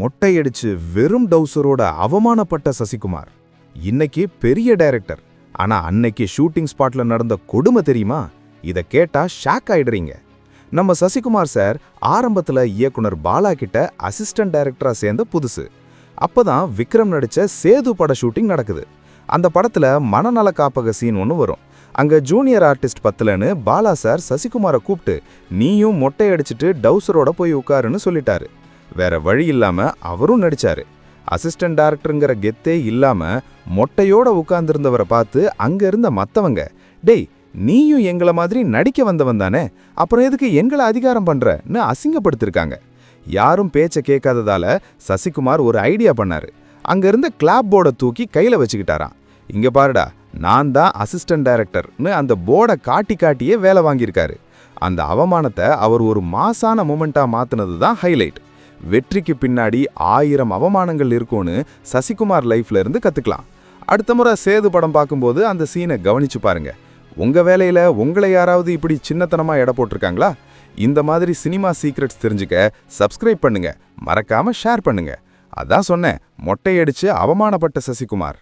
மொட்டையடிச்சு வெறும் டவுசரோட அவமானப்பட்ட சசிகுமார். இன்னைக்கு பெரிய டைரக்டர். ஆனா அன்னைக்கு ஷூட்டிங் ஸ்பாட்ல நடந்த கொடுமை தெரியுமா? இதை கேட்டா ஷாக் ஆயிடுறீங்க. நம்ம சசிகுமார் சார் ஆரம்பத்துல இயக்குனர் பாலா கிட்ட அசிஸ்டன்ட் டைரக்டரா சேர்ந்த புதுசு. அப்பதான் விக்ரம் நடிச்ச சேது பட ஷூட்டிங் நடக்குது. அந்த படத்துல மனநல காப்பக சீன் ஒன்று வரும். அங்க ஜூனியர் ஆர்டிஸ்ட் பத்தலன்னு பாலா சார் சசிகுமாரை கூப்பிட்டு நீயும் மொட்டை அடிச்சிட்டு டவுசரோட போய் உட்காருன்னு சொல்லிட்டாரு. வேற வழி இல்லாம அவரும் நடிச்சாரு. அசிஸ்டன்ட் டைரக்டருங்கிற கெத்தே இல்லாம மொட்டையோட உட்கார்ந்துருந்தவரை பார்த்து அங்க இருந்த மத்தவங்க டேய் நீயும் எங்களை மாதிரி நடிக்க வந்தவன் தானே அப்புறம் எதுக்கு எங்களை அதிகாரம் பண்றன்னு அசிங்கப்படுத்திருக்காங்க. யாரும் பேச்சை கேட்காததால சசிகுமார் ஒரு ஐடியா பண்ணாரு. அங்கிருந்த கிளாப் போர்டை தூக்கி கையில வச்சுக்கிட்டாராம். இங்க பாருடா நான் தான் அசிஸ்டன்ட் டைரக்டர்னு அந்த போர்டை காட்டி காட்டியே வேலை வாங்கியிருக்காரு. அந்த அவமானத்தை அவர் ஒரு மாசான மூமெண்ட்டாக மாற்றினது தான் ஹைலைட் வெற்றிக்கு பின்னாடி ஆயிரம் அவமானங்கள் இருக்கும்னு சசிகுமார் லைஃப்ல இருந்து கத்துக்கலாம். அடுத்த முறை சேது படம் பார்க்கும்போது அந்த சீனை கவனிச்சு பாருங்க. உங்க வேலையில உங்களை யாராவது இப்படி சின்னத்தனமா எடை போட்டிருக்காங்களா? இந்த மாதிரி சினிமா சீக்ரெட்ஸ் தெரிஞ்சுக்க சப்ஸ்கிரைப் பண்ணுங்க. மறக்காம ஷேர் பண்ணுங்க. அதான் சொன்னேன் மொட்டையடிச்சு அவமானப்பட்ட சசிகுமார்.